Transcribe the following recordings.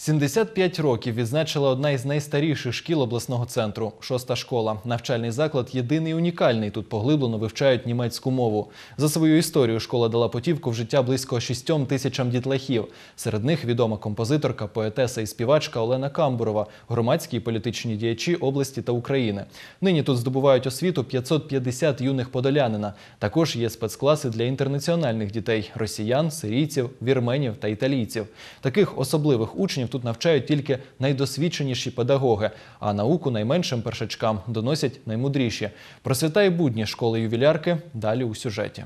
75 років відзначила одна із найстаріших шкіл обласного центру шоста школа. Навчальний заклад єдиний і унікальний. Тут поглиблено вивчають німецьку мову. За свою історію школа дала путівку в життя близько шістьом тисячам дітлахів. Серед них відома композиторка, поетеса і співачка Олена Камбурова, громадські і політичні діячі області та України. Нині тут здобувають освіту 550 юних подолянина. Також є спецкласи для інтернаціональних дітей росіян, сирійців, вірменів та італійців. Таких особливих учнів тут навчають тільки найдосвідченіші педагоги, а науку найменшим першачкам доносять наймудріші. Про свята і будні школи ювілярки далі у сюжеті.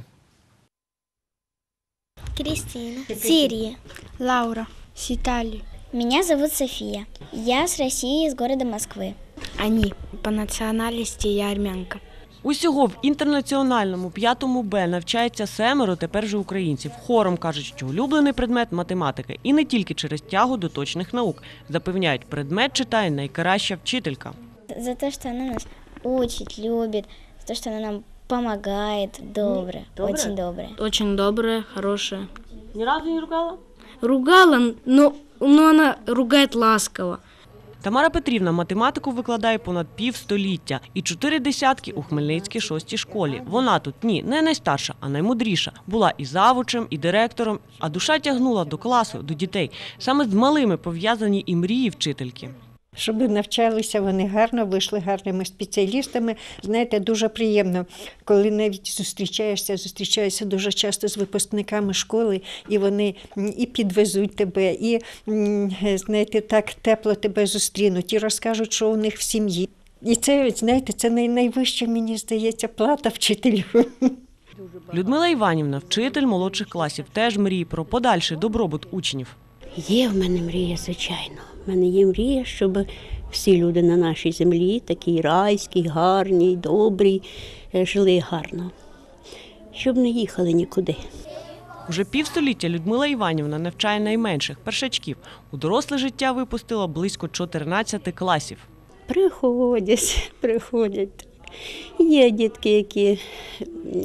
Кристина. Сирия. Лаура с Италии. Меня зовут София. Я с России, из города Москвы. Они по национальности я армянка. Усього в інтернаціональному п'ятому Б навчається семеро тепер же українців. Хором кажуть, що улюблений предмет математика і не тільки через тягу до точних наук. Запевняють, предмет читає найкраща вчителька. За то, что она нас учит, любит, за то, что она нам помогает, добрая, добрая? очень добрая. Очень добрая, хорошая. Ні разу не ругала? Ругала, но, но она ругает ласково. Тамара Петрівна математику викладає понад півстоліття і чотири десятки у Хмельницькій шостій школі. Вона тут ні, не найстарша, а наймудріша. Була і завучем, і директором, а душа тягнула до класу, до дітей. Саме з малими пов'язані і мрії вчительки. Щоб навчалися вони гарно, вийшли гарними спеціалістами. Знаєте, дуже приємно, коли навіть зустрічаєшся, зустрічаєшся дуже часто з випускниками школи, і вони і підвезуть тебе, і знаєте, так тепло тебе зустрінуть, і розкажуть, що у них в сім'ї. І це, знаєте, це найвища, мені здається, плата вчителю. Людмила Іванівна, вчитель молодших класів, теж мріє про подальший добробут учнів. Є в мене мрія, звичайно. В мене є мрія, щоб всі люди на нашій землі, такі райські, гарні, добрі, е, жили гарно, щоб не їхали нікуди. Уже півстоліття Людмила Іванівна навчає найменших першачків. У доросле життя випустила близько 14 класів. Приходять, приходять. Є дітки, які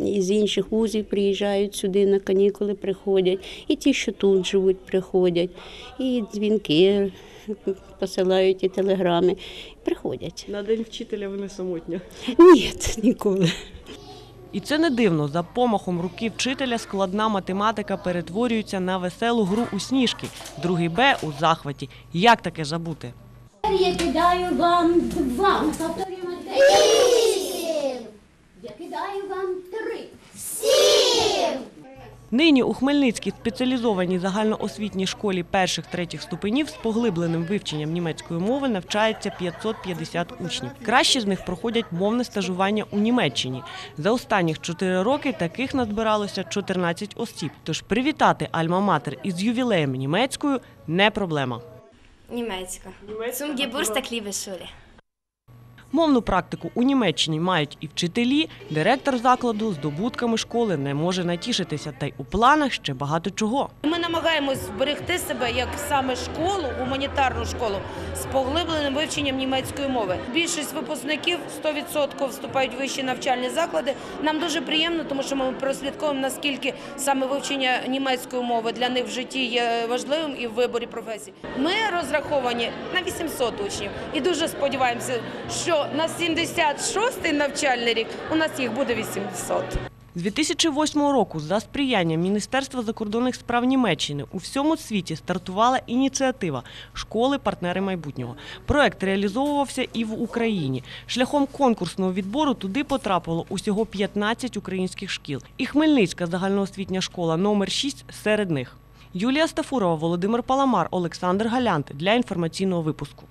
із інших вузів приїжджають сюди на канікули, приходять, і ті, що тут живуть, приходять, і дзвінки посилають, і телеграми. Приходять. На день вчителя ви не самотня. Ні, ніколи. І це не дивно. За помахом руки вчителя складна математика перетворюється на веселу гру у сніжки. Другий Б у захваті. Як таке забути? Я кидаю вам два повторюємо Вісім. Я кидаю вам три. Сім. Нині у Хмельницькій спеціалізованій загальноосвітній школі перших-третіх ступенів з поглибленим вивченням німецької мови навчається 550 учнів. Кращі з них проходять мовне стажування у Німеччині. За останніх 4 роки таких назбиралося 14 осіб. Тож привітати Альма-Матер із ювілеєм німецькою не проблема. Німецька. Zum Geburtstag, liebe Schule. Мовну практику у Німеччині мають і вчителі. Директор закладу здобутками школи не може натішитися, та й у планах ще багато чого. Ми намагаємось зберегти себе як саме школу, гуманітарну школу з поглибленим вивченням німецької мови. Більшість випускників 100% вступають в вищі навчальні заклади. Нам дуже приємно, тому що ми прослідковуємо наскільки саме вивчення німецької мови для них в житті є важливим і в виборі професій. Ми розраховані на 800 учнів і дуже сподіваємося, що на 76-й навчальний рік у нас їх буде 800. З 2008 року за сприяння Міністерства закордонних справ Німеччини у всьому світі стартувала ініціатива Школи партнери майбутнього. Проект реалізовувався і в Україні. Шляхом конкурсного відбору туди потрапило усього 15 українських шкіл. І Хмельницька загальноосвітня школа номер 6 серед них. Юлія Стафурова, Володимир Паламар, Олександр Галянт для інформаційного випуску.